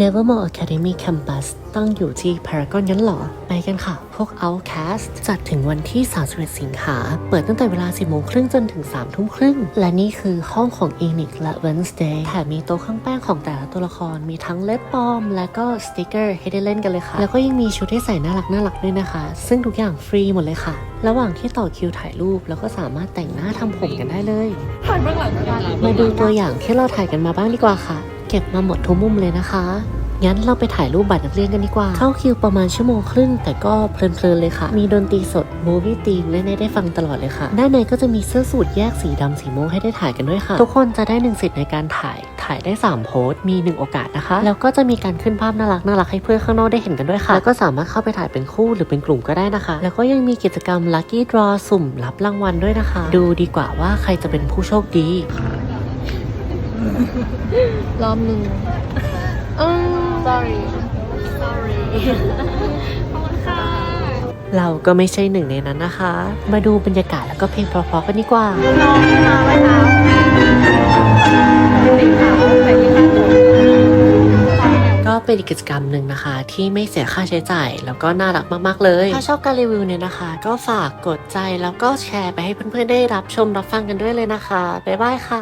Nevermore Academy Campus ตั้งอยู่ที่ Paragon งั้นเหรอ ไปกันค่ะ พวก Outcast จัดถึงวันที่ 31 สิงหา เปิดตั้งแต่เวลา 10โมงครึ่งจนถึง 3 ทุ่มครึ่ง และนี่คือห้องของ Enix และ Wednesday แถมมีโต๊ะเครื่องแป้งของแต่ละตัวละคร มีทั้งเล็บปลอม และก็สติกเกอร์ให้ได้เล่นกันเลยค่ะ แล้วก็ยังมีชุดให้ใส่น่ารักน่ารักๆด้วยนะคะ ซึ่งทุกอย่างฟรีหมดเลยค่ะ ระหว่างที่ต่อคิวถ่ายรูปแล้วก็สามารถแต่งหน้าทำผมกันได้เลย มาดูตัวอย่างที่เราถ่ายกันมาบ้างดีกว่าค่ะ เก็บมาหมดทุกมุมเลยนะคะ งั้นเราไปถ่ายรูปบัตรนักเรียนกันดีกว่า เข้าคิวประมาณชั่วโมงครึ่ง แต่ก็เพลินๆเลยค่ะ มีดนตรีสดมูวี่ตีมเล่นให้ได้ฟังตลอดเลยค่ะ ด้านในก็จะมีเสื้อสูทแยกสีดำสีม่วงให้ได้ถ่ายกันด้วยค่ะ ทุกคนจะได้หนึ่งสิทธิ์ในการถ่ายถ่ายได้ 3 โพสต์ มี 1 โอกาสนะคะ แล้วก็จะมีการขึ้นภาพน่ารักน่ารักให้เพื่อนข้างนอกได้เห็นกันด้วยค่ะ แล้วก็สามารถเข้าไปถ่ายเป็นคู่หรือเป็นกลุ่มก็ได้นะคะ แล้วก็ยังมีกิจกรรม Lucky Draw สุ่มรับรางวัลด้วยนะคะ ดูดีกว่าว่าใครจะเป็นผู้โชคดี รอบหนึ่งอืม sorry sorry ขอบคุณค่ะ เราก็ไม่ใช่หนึ่งในนั้นนะคะ มาดูบรรยากาศแล้วก็เพลงเพราะๆกันดีกว่า น้องมาไว้เท้าสีขาวใส่ที่ข้างบนก็เป็นอีกกิจกรรมหนึ่งนะคะ ที่ไม่เสียค่าใช้จ่าย แล้วก็น่ารักมากๆเลย ถ้าชอบการรีวิวเนี่ยนะคะ ก็ฝากกดใจแล้วก็แชร์ไปให้เพื่อนๆได้รับชมรับฟังกันด้วยเลยนะคะ บ๊ายบายค่ะ